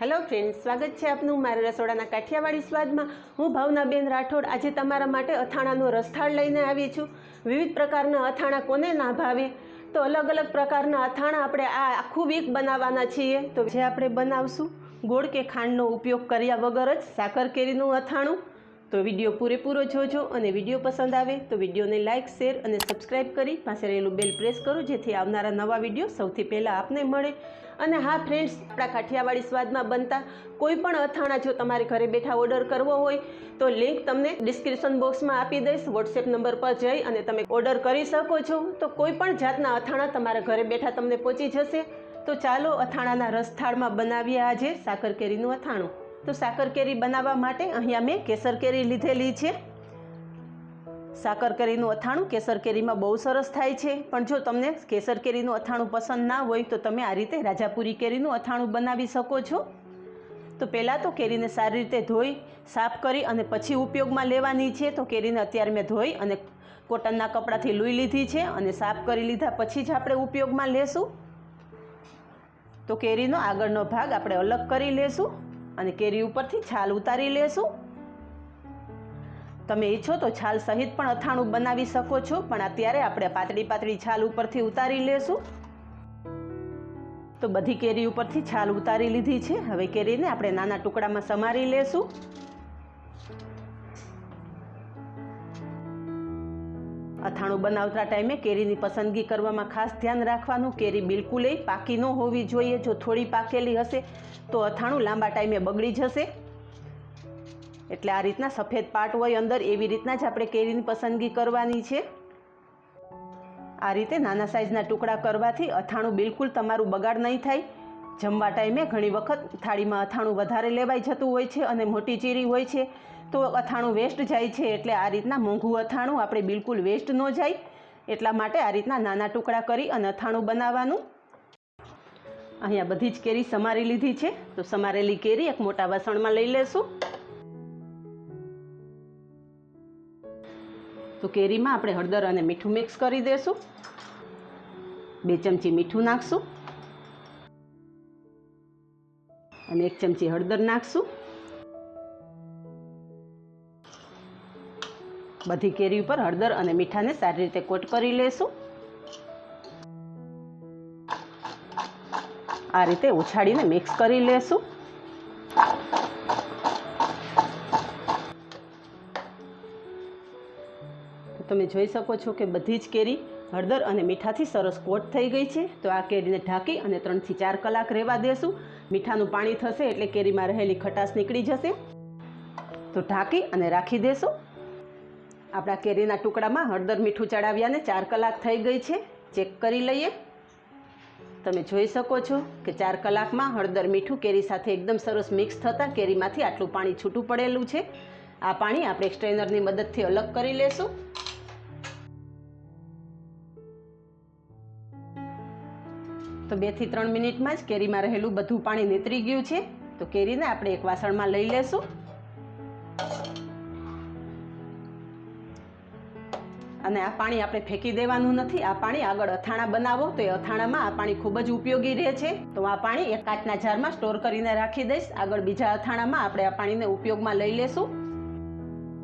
Hello friend સ્વાગત છે આપનું મારા રસોડાના કાઠિયાવાડી સ્વાદમાં. હું ભાવનાબેન રાઠોડ આજે તમારા માટે અથાણાનો રસથાળ લઈને આવી છું. વિવિધ પ્રકારના અથાણા કોને ના ભાવે? તો અલગ અલગ પ્રકારના અથાણા આપણે આ આખું વીક બનાવવાના છીએ. તો જે આપણે બનાવશું, ગોળ કે ખાંડનો ઉપયોગ કર્યા વગર જ સાકર કેરીનું અથાણું. તો વીડિયો પૂરેપૂરો જોજો અને વીડિયો પસંદ આવે તો વિડીયોને લાઇક શેર અને સબસ્ક્રાઇબ કરી પાસે રહેલું બેલ પ્રેસ કરો જેથી આવનારા નવા વીડિયો સૌથી પહેલાં આપને મળે. અને હા ફ્રેન્ડ્સ આપણા કાઠિયાવાડી સ્વાદમાં બનતા કોઈ પણ અથાણા જો તમારે ઘરે બેઠા ઓર્ડર કરવો હોય, તો લિંક તમને ડિસ્ક્રિપ્શન બોક્સમાં આપી દઈશ. વોટ્સએપ નંબર પર જઈ અને તમે ઓર્ડર કરી શકો છો. તો કોઈ પણ જાતના અથાણા તમારા ઘરે બેઠા તમને પહોંચી જશે. તો ચાલો અથાણાના રસથાળમાં બનાવીએ આજે સાકર કેરીનું અથાણું. તો સાકર કેરી બનાવવા માટે અહીંયા મેં કેસર કેરી લીધેલી છે. સાકર કેરીનું અથાણું કેસર કેરીમાં બહુ સરસ થાય છે. પણ જો તમને કેસર કેરીનું અથાણું પસંદ ના હોય તો તમે આ રીતે રાજાપુરી કેરીનું અથાણું બનાવી શકો છો. તો પહેલાં તો કેરીને સારી રીતે ધોઈ, સાફ કરી અને પછી ઉપયોગમાં લેવાની છે. તો કેરીને અત્યારે મેં ધોઈ અને કોટનના કપડાથી લૂઈ લીધી છે અને સાફ કરી લીધા પછી જ આપણે ઉપયોગમાં લેશું. તો કેરીનો આગળનો ભાગ આપણે અલગ કરી લેશું અને કેરી ઉપરથી છાલ ઉતારી લેશું. તમે ઈચ્છો તો છાલ સહિત પણ અથાણું બનાવી શકો છો, પણ અત્યારે આપણે પાતળી પાતળી છાલ ઉપરથી ઉતારી લેશું. તો બધી કેરી ઉપરથી છાલ ઉતારી લીધી છે. હવે કેરીને આપણે નાના ટુકડામાં સમારી લેશું. અથાણું બનાવતા ટાઈમે કેરીની પસંદગી કરવામાં ખાસ ધ્યાન રાખવાનું. કેરી બિલકુલ પાકી ન હોવી જોઈએ. જો થોડી પાકેલી હશે, તો અથાણું લાંબા ટાઈમે બગડી જશે. એટલે આ રીતના સફેદ પાટ હોય અંદર, એવી રીતના જ આપણે કેરીની પસંદગી કરવાની છે. આ રીતે નાના સાઇઝના ટુકડા કરવાથી અથાણું બિલકુલ તમારું બગાડ નહીં થાય. જમવા ટાઈમે ઘણી વખત થાળીમાં અથાણું વધારે લેવાઈ જતું હોય છે અને મોટી ચીરી હોય છે. તો અથાણું વેસ્ટ જાય છે એટલે આ રીતના મોંઘું અથાણું આપણે બિલકુલ વેસ્ટ ન જાય. એટલા માટે આ રીતના નાના ટુકડા કરી અને અથાણું બનાવવાનું. અહીંયા બધી જ કેરી સમારી લીધી છે. તો સમારેલી કેરી એક મોટા વાસણમાં લઈ લેશું. તો કેરીમાં આપણે હળદર અને મીઠું મિક્સ કરી દેશું. બે ચમચી મીઠું નાખશું. અને એક ચમચી હળદર નાખશું. બધી કેરી ઉપર હળદર અને મીઠાને સારી રીતે કોટ કરી લેશું. આ રીતે ઉછાળીને મિક્સ કરી લેશું. તમે જોઈ શકો છો કે બધી જ કેરી હળદર અને મીઠાથી સરસ કોટ થઈ ગઈ છે. તો આ કેરીને ઢાંકી અને ત્રણથી ચાર કલાક રહેવા દેશું. મીઠાનું પાણી થશે એટલે કેરીમાં રહેલી ખટાશ નીકળી જશે. તો ઢાંકી અને રાખી દેશું. આપણા કેરીના ટુકડામાં હળદર મીઠું ચડાવ્યાને ચાર કલાક થઈ ગઈ છે. ચેક કરી લઈએ. તમે જોઈ શકો છો કે ચાર કલાકમાં હળદર મીઠું કેરી સાથે એકદમ સરસ મિક્સ થતાં કેરીમાંથી આટલું પાણી છૂટું પડેલું છે. આ પાણી આપણે સ્ટ્રેનરની મદદથી અલગ કરી લેશું. બેથી ત્રણ મિનિટમાં જ કેરીમાં રહેલું બધું પાણી નીતરી ગયું છે. તો કેરીને આપણે એક વાસણમાં લઈ લેશું. અને આ પાણી આપણે ફેંકી દેવાનું નથી. આ પાણી આગળ અથાણા બનાવો તો એ અથાણામાં આ પાણી ખૂબ જ ઉપયોગી રહે છે. તો આ પાણી એક કાચના જારમાં સ્ટોર કરીને રાખી દઈશ. આગળ બીજા અથાણામાં આપણે આ પાણીને ઉપયોગમાં લઈ લેશું.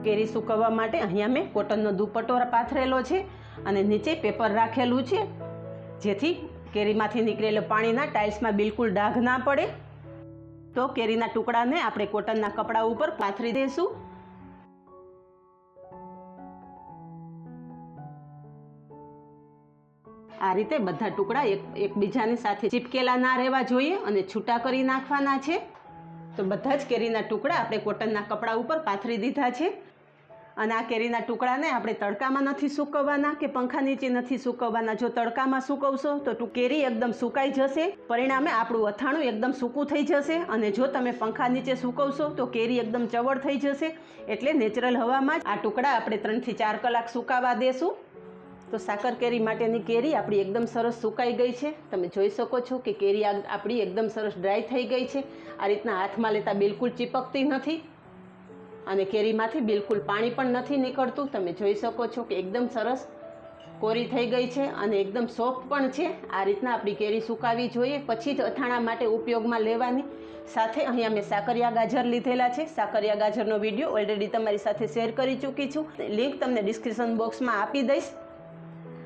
કેરી સૂકવવા માટે અહીંયા મેં કોટનનો દુપટ્ટો પાથરેલો છે અને નીચે પેપર રાખેલું છે. જેથી કેરીમાંથી નીકળેલું પાણીના ટાઇલ્સમાં બિલકુલ ડાઘ ના પડે. તો કેરીના ટુકડાને આપણે કોટનના કપડા ઉપર પાથરી દઈશું આ રીતે બધા ટુકડા એક, એકબીજાની સાથે ચીપકેલા ના રહેવા જોઈએ અને છૂટા કરી નાખવાના છે. તો બધા જ કેરીના ટુકડા આપણે કોટનના કપડા ઉપર પાથરી દીધા છે. અને આ કેરીના ટુકડાને આપણે તડકામાં નથી સૂકવવાના કે પંખા નીચે નથી સૂકવવાના. જો તડકામાં સૂકવશો તો કેરી એકદમ સુકાઈ જશે. પરિણામે આપણું અથાણું એકદમ સૂકું થઈ જશે અને જો તમે પંખા નીચે સૂકવશો તો કેરી એકદમ ચવળ થઈ જશે. એટલે નેચરલ હવામાં આ ટુકડા આપણે ત્રણથી ચાર કલાક સુકાવા દેશું. તો સાકર કેરી માટેની કેરી આપણી એકદમ સરસ સુકાઈ ગઈ છે. તમે જોઈ શકો છો કે કેરી આપણી એકદમ સરસ ડ્રાય થઈ ગઈ છે. આ રીતના હાથમાં લેતા બિલકુલ ચીપકતી નથી. અને કેરીમાંથી બિલકુલ પાણી પણ નથી નીકળતું. તમે જોઈ શકો છો કે એકદમ સરસ કોરી થઈ ગઈ છે અને એકદમ સોફ્ટ પણ છે. આ રીતના આપણી કેરી સુકાવી જોઈએ. પછી જ અથાણા માટે ઉપયોગમાં લેવાની. સાથે અહીંયા મેં સાકરિયા ગાજર લીધેલા છે. સાકરિયા ગાજરનો વીડિયો ઓલરેડી તમારી સાથે શેર કરી ચૂકી છું. લિંક તમને ડિસ્ક્રિપ્શન બોક્સમાં આપી દઈશ.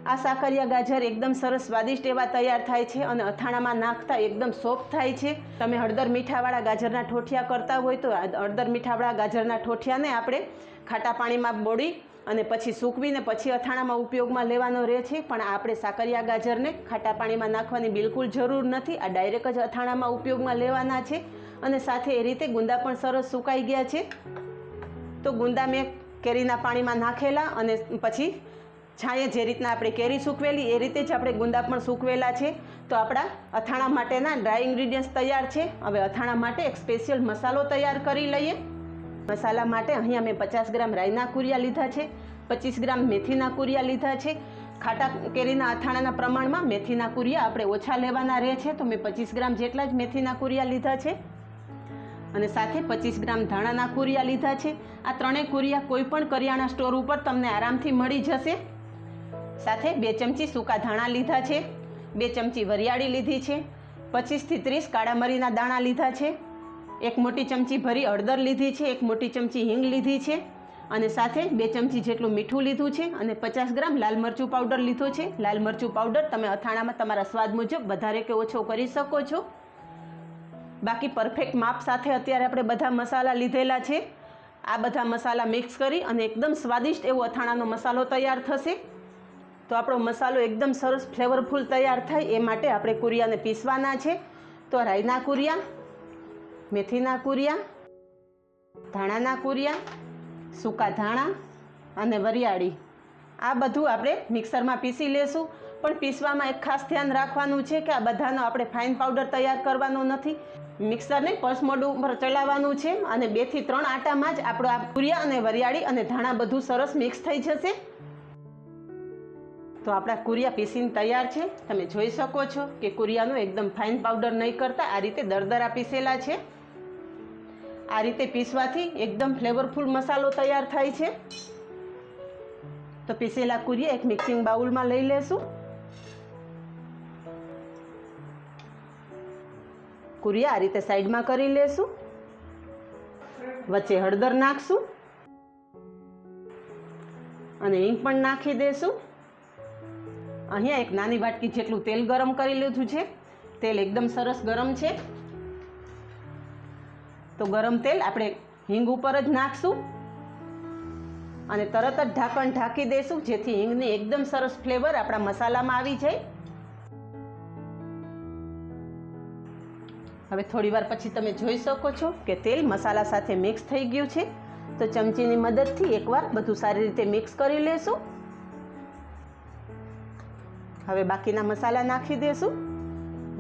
આ સાકરિયા ગાજર એકદમ સરસ સ્વાદિષ્ટ એવા તૈયાર થાય છે અને અથાણામાં નાખતા એકદમ સોફ્ટ થાય છે. તમે હળદર મીઠાવાળા ગાજરના ઠોઠિયા કરતા હોય તો હળદર મીઠાવાળા ગાજરના ઠોઠિયાને આપણે ખાટા પાણીમાં બોળી અને પછી સૂકવીને પછી અથાણામાં ઉપયોગમાં લેવાનો રહે છે. પણ આપણે સાકરિયા ગાજરને ખાટા પાણીમાં નાખવાની બિલકુલ જરૂર નથી. આ ડાયરેક્ટ જ અથાણામાં ઉપયોગમાં લેવાના છે અને સાથે એ રીતે ગુંદા પણ સરસ સુકાઈ ગયા છે. તો ગુંદા મેં કેરીના પાણીમાં નાખેલા અને પછી છાંયે જે રીતના આપણે કેરી સૂકવેલી, એ રીતે જ આપણે ગુંદા પણ સૂકવેલા છે. તો આપણા અથાણા માટેના ડ્રાય ઇન્ગ્રીડિયન્ટ્સ તૈયાર છે. હવે અથાણા માટે એક સ્પેશિયલ મસાલો તૈયાર કરી લઈએ. મસાલા માટે અહીંયા મેં પચાસ ગ્રામ રાઈના કુરિયા લીધા છે, પચીસ ગ્રામ મેથીના કુરિયા લીધા છે. ખાટા કેરીના અથાણાના પ્રમાણમાં મેથીના કુરિયા આપણે ઓછા લેવાના રહે છે. તો મેં પચીસ ગ્રામ જેટલા જ મેથીના કુરિયા લીધા છે. અને સાથે પચીસ ગ્રામ ધાણાના કુરિયા લીધા છે. આ ત્રણેય કુરિયા કોઈ પણ કરિયાણા સ્ટોર ઉપર તમને આરામથી મળી જશે. સાથે બે ચમચી સૂકા ધાણા લીધા છે, બે ચમચી વરિયાળી લીધી છે, પચીસથી ત્રીસ કાળા મરીના દાણા લીધા છે, એક મોટી ચમચી ભરી હળદર લીધી છે, એક મોટી ચમચી હિંગ લીધી છે અને સાથે બે ચમચી જેટલું મીઠું લીધું છે અને પચાસ ગ્રામ લાલ મરચું પાવડર લીધો છે. લાલ મરચું પાવડર તમે અથાણામાં તમારા સ્વાદ મુજબ વધારે કે ઓછો કરી શકો છો. બાકી પરફેક્ટ માપ સાથે અત્યારે આપણે બધા મસાલા લીધેલા છે. આ બધા મસાલા મિક્સ કરી અને એકદમ સ્વાદિષ્ટ એવો અથાણાનો મસાલો તૈયાર થશે. તો આપણો મસાલો એકદમ સરસ ફ્લેવરફુલ તૈયાર થાય, એ માટે આપણે કુરિયાને પીસવાના છે. તો રાઈના કુરિયા, મેથીના કુરિયા, ધાણાના કુરિયા, સૂકા ધાણા અને વરિયાળી. આ બધું આપણે મિક્સરમાં પીસી લેશું. પણ પીસવામાં એક ખાસ ધ્યાન રાખવાનું છે કે આ બધાનો આપણે ફાઇન પાવડર તૈયાર કરવાનો નથી. મિક્સરને પસમોડું ઉપર ચલાવવાનું છે અને બેથી ત્રણ આટામાં જ આપણો આ કુરિયા અને વરિયાળી અને ધાણા બધું સરસ મિક્સ થઈ જશે. તો આપણા કુરિયા પીસીને તૈયાર છે. તમે જોઈ શકો છો કે કુરિયાનો એકદમ ફાઇન પાવડર નહીં કરતા, આ રીતે દરદરા પીસેલા છે. આ રીતે પીસવાથી એકદમ ફ્લેવરફુલ મસાલો તૈયાર થાય છે. તો પીસેલા કુરિયા એક મિક્સિંગ બાઉલમાં લઈ લેશું. કુરિયા આ રીતે સાઈડમાં કરી લેશું. વચ્ચે હળદર નાખશું. અને હિંગ પણ નાખી દેશું. અહીંયા એક નાની વાટકી જેટલું તેલ ગરમ કરી લીધું છે. તેલ એકદમ સરસ ગરમ છે. તો ગરમ તેલ આપણે હિંગ ઉપર જ નાખશું અને તરત જ ઢાંકણ ઢાંકી દઈશું જેથી હિંગની એકદમ સરસ ફ્લેવર આપણા મસાલામાં આવી જાય. હવે થોડી વાર પછી તમે જોઈ શકો છો કે તેલ મસાલા સાથે મિક્સ થઈ ગયું છે. તો ચમચીની મદદથી એકવાર બધું સારી રીતે મિક્સ કરી લેશું. હવે બાકીના મસાલા નાખી દેશું.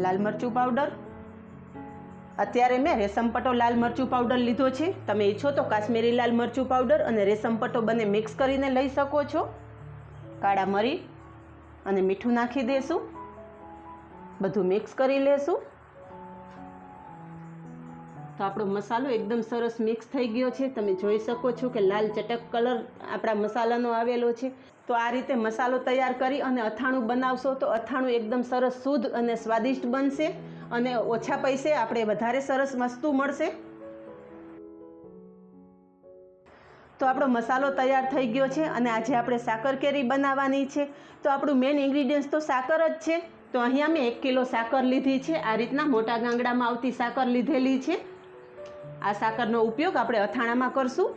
લાલ મરચું પાવડર અત્યારે મેં રેશમપટ્ટો લાલ મરચું પાવડર લીધો છે. તમે ઈચ્છો તો કાશ્મીરી લાલ મરચું પાવડર અને રેશમપટ્ટો બંને મિક્સ કરીને લઈ શકો છો. કાળા મરી અને મીઠું નાખી દેશું. બધું મિક્સ કરી લેશું. તો આપણો મસાલો એકદમ સરસ મિક્સ થઈ ગયો છે. તમે જોઈ શકો છો કે લાલ ચટક કલર આપણા મસાલાનો આવેલો છે. તો આ રીતે મસાલો તૈયાર કરી અને અથાણું બનાવશો તો અથાણું એકદમ સરસ શુદ્ધ અને સ્વાદિષ્ટ બનશે અને ઓછા પૈસે આપણે વધારે સરસ વસ્તુ મળશે. તો આપણો મસાલો તૈયાર થઈ ગયો છે અને આજે આપણે સાકર કેરી બનાવવાની છે. તો આપણું મેઇન ઇન્ગ્રીડિયન્ટ્સ તો સાકર જ છે. તો અહીંયા મેં એક કિલો સાકર લીધી છે. આ રીતના મોટા ગાંગડામાં આવતી સાકર લીધેલી છે. આ સાકરનો ઉપયોગ આપણે અથાણામાં કરશું.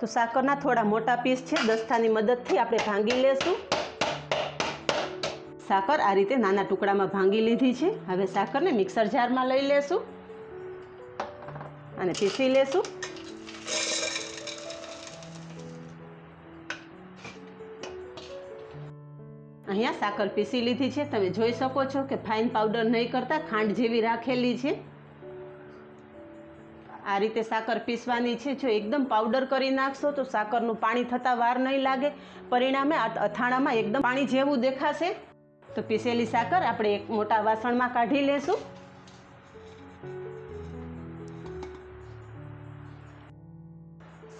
તો સાકરના થોડા મોટા પીસ છે, દસ્તાની મદદથી આપણે ભાંગી લેશું. સાકર આ રીતે નાના ટુકડામાં ભાંગી લીધી છે. હવે સાકરને મિક્સર જારમાં લઈ લેશું અને પીસી લેશું. અહીંયા સાકર પીસી લીધી છે. તમે જોઈ શકો છો કે ફાઇન પાવડર નહીં કરતા, ખાંડ જેવી રાખેલી છે. આ રીતે સાકર પીસવાની છે. જો એકદમ પાવડર કરી નાખશો તો સાકરનું પાણી થતાં વાર નહીં લાગે. પરિણામે આ અથાણામાં એકદમ પાણી જેવું દેખાશે. તો પીસેલી સાકર આપણે એક મોટા વાસણમાં કાઢી લેશું.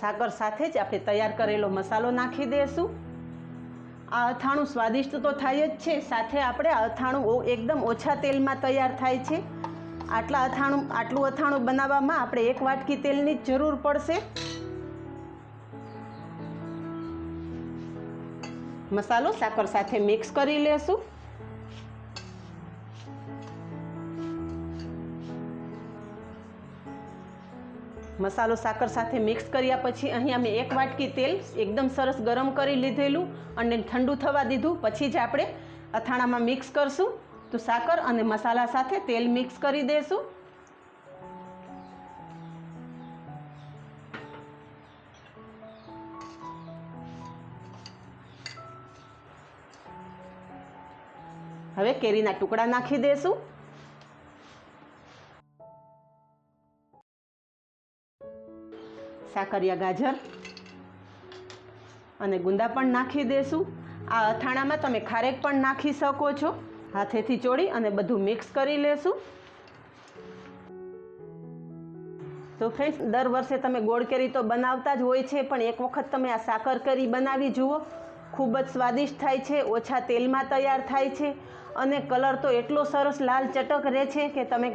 સાકર સાથે જ આપણે તૈયાર કરેલો મસાલો નાખી દઈશું આ અથાણું સ્વાદિષ્ટ તો થાય જ છે. સાથે આપણે આ અથાણું એકદમ ઓછા તેલમાં તૈયાર થાય છે. આટલા અથાણું, આટલું અથાણું બનાવવામાં આપણે એક વાટકી તેલની જરૂર પડશે. મસાલો સાકર સાથે મિક્સ કરી લેશું. મસાલો સાકર સાથે મિક્સ કર્યા પછી અહીંયા મેં એક વાટકી તેલ એકદમ સરસ ગરમ કરી લીધેલું અને ઠંડુ થવા દીધું. પછી જ આપણે અથાણામાં મિક્સ કરશું. તો સાકર અને મસાલા સાથે તેલ મિક્સ કરી દઈશું હવે કેરીના ટુકડા નાખી દઈશું સાકરિયા ગાજર અને ગુંદા પણ નાખી દેશું. આ અથાણામાં તમે ખારેક પણ નાખી શકો છો. હાથેથી ચોળી અને બધું મિક્સ કરી લેશું. તો ફ્રેન્ડ્સ, દર વર્ષે તમે ગોળ કેરી તો બનાવતા જ હોય છે, પણ એક વખત તમે આ સાકર કરી બનાવી જુઓ. ખૂબ જ સ્વાદિષ્ટ થાય છે, ઓછા તેલમાં તૈયાર થાય છે અને કલર તો એટલો સરસ લાલ ચટક રહે છે કે તમે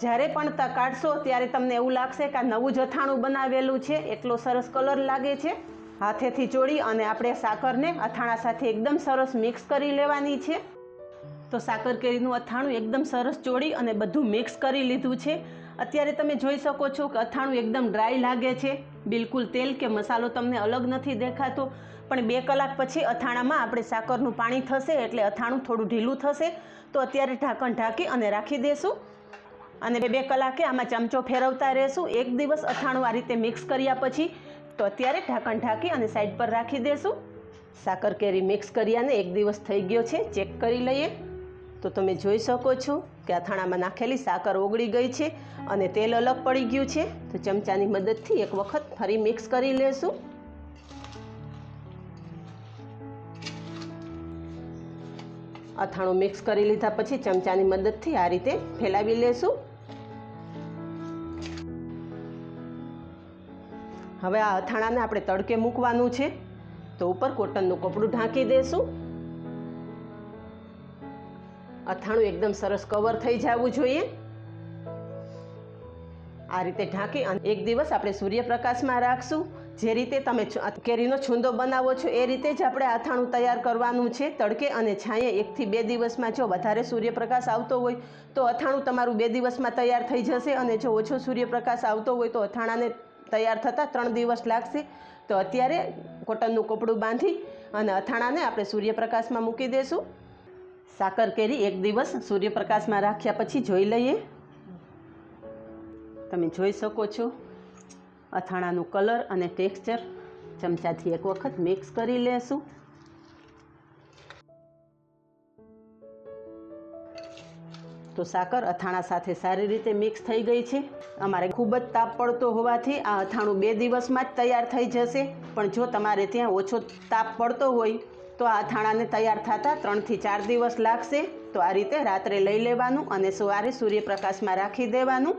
જ્યારે પણ કાઢશો ત્યારે તમને એવું લાગશે કે આ નવું જથાણું બનાવેલું છે, એટલો સરસ કલર લાગે છે. હાથેથી ચોળી અને આપણે સાકરને અથાણા સાથે એકદમ સરસ મિક્સ કરી લેવાની છે. તો સાકર કેરીનું અથાણું એકદમ સરસ ચોળી અને બધું મિક્સ કરી લીધું છે. અત્યારે તમે જોઈ શકો છો કે અથાણું એકદમ ડ્રાય લાગે છે. બિલકુલ તેલ કે મસાલો તમને અલગ નથી દેખાતો. પણ બે કલાક પછી અથાણામાં આપણે સાકરનું પાણી થશે એટલે અથાણું થોડું ઢીલું થશે. તો અત્યારે ઢાંકણ ઢાંકી અને રાખી દેશું. અને બે બે કલાકે આમાં ચમચો ફેરવતા રહેશું. એક દિવસ અથાણું આ રીતે મિક્સ કર્યા પછી તો અત્યારે ઢાંકણ ઢાંકી અને સાઈડ પર રાખી દેશું. સાકર કેરી મિક્સ કર્યાને એક દિવસ થઈ ગયો છે. ચેક કરી લઈએ. તો તમે જોઈ શકો છો કે અથાણામાં નાખેલી સાકર ઓગળી ગઈ છે અને તેલ અલગ પડી ગયું છે. તો ચમચાની મદદથી એક વખત ફરી મિક્સ કરી લેશું. અથાણું મિક્સ કરી લીધા પછી ચમચાની મદદથી આ રીતે ફેલાવી લેશું. હવે આ અથાણાને આપણે તડકે મૂકવાનું છે. તો ઉપર કોટનનું કપડું ઢાંકી દેશું. અથાણું એકદમ સરસ કવર થઈ જવું જોઈએ. આ રીતે ઢાંકી અને એક દિવસ આપણે સૂર્યપ્રકાશમાં રાખશું. જે રીતે તમે કેરીનો છૂંદો બનાવો છો, એ રીતે જ આપણે અથાણું તૈયાર કરવાનું છે. તડકે અને છાંયે એકથી બે દિવસમાં જો વધારે સૂર્યપ્રકાશ આવતો હોય, તો અથાણું તમારું બે દિવસમાં તૈયાર થઈ જશે અને જો ઓછો સૂર્યપ્રકાશ આવતો હોય, તો અથાણાને તૈયાર થતાં ત્રણ દિવસ લાગશે. તો અત્યારે કોટનનું કપડું બાંધી અને અથાણાને આપણે સૂર્યપ્રકાશમાં મૂકી દઈશું સાકર કેરી એક દિવસ સૂર્યપ્રકાશમાં રાખ્યા પછી જોઈ લઈએ. તમે જોઈ શકો છો અથાણાનું કલર અને ટેક્સચર. ચમચાથી એક વખત મિક્સ કરી લેશું. તો સાકર અથાણા સાથે સારી રીતે મિક્સ થઈ ગઈ છે. અમારે ખૂબ જ તાપ પડતો હોવાથી આ અથાણું બે દિવસમાં જ તૈયાર થઈ જશે. પણ જો તમારે ત્યાં ઓછો તાપ પડતો હોય તો આ થાણાને તૈયાર થતાં ત્રણથી ચાર દિવસ લાગશે. તો આ રીતે રાત્રે લઈ લેવાનું અને સવારે સૂર્યપ્રકાશમાં રાખી દેવાનું.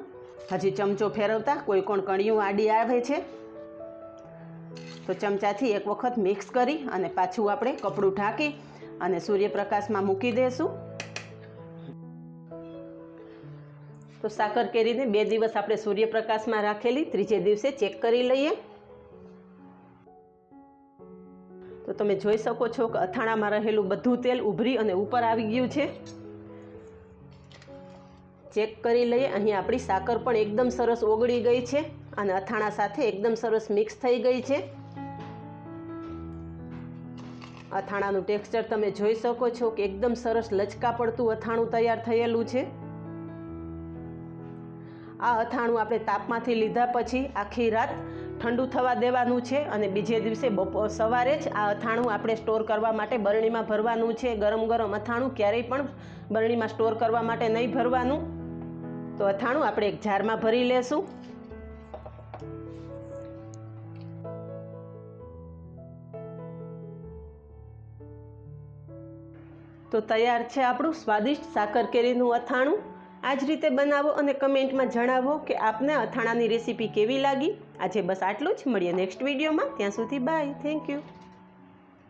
હજી ચમચો ફેરવતા કોઈ કોણ કણિયું આડી આવે છે. તો ચમચાથી એક વખત મિક્સ કરી અને પાછું આપણે કપડું ઢાંકી અને સૂર્યપ્રકાશમાં મૂકી દઈશું તો સાકર કેરીને બે દિવસ આપણે સૂર્યપ્રકાશમાં રાખેલી, ત્રીજે દિવસે ચેક કરી લઈએ. તો તમે જોઈ શકો છો કે અથાણામાં રહેલું બધું તેલ ઉભરી અને ઉપર આવી ગયું છે. ચેક કરી લઈએ, અહીં આપણી સાકર પણ એકદમ સરસ ઓગળી ગઈ છે અને અથાણા સાથે એકદમ સરસ મિક્સ થઈ ગઈ છે. અથાણાનું ટેક્સચર તમે જોઈ શકો છો કે એકદમ સરસ લચકા પડતું અથાણું તૈયાર થયેલું છે. આ અથાણું આપણે તાપમાંથી લીધા પછી આખી રાત ઠંડુ થવા દેવાનું છે અને બીજે દિવસે બપોર સવારે જ આ અથાણું આપણે સ્ટોર કરવા માટે બરણીમાં ભરવાનું છે. ગરમ ગરમ અથાણું ક્યારેય પણ બરણીમાં સ્ટોર કરવા માટે નહીં ભરવાનું. તો અથાણું આપણે એક જારમાં ભરી લેશું. તો તૈયાર છે આપણું સ્વાદિષ્ટ સાકર કેરીનું અથાણું. આ જ રીતે બનાવો અને કમેન્ટમાં જણાવો કે આપને અથાણાની રેસીપી કેવી લાગી. આજે બસ આટલું જ. મળીએ નેક્સ્ટ વિડીયોમાં. ત્યાં સુધી બાય. Thank you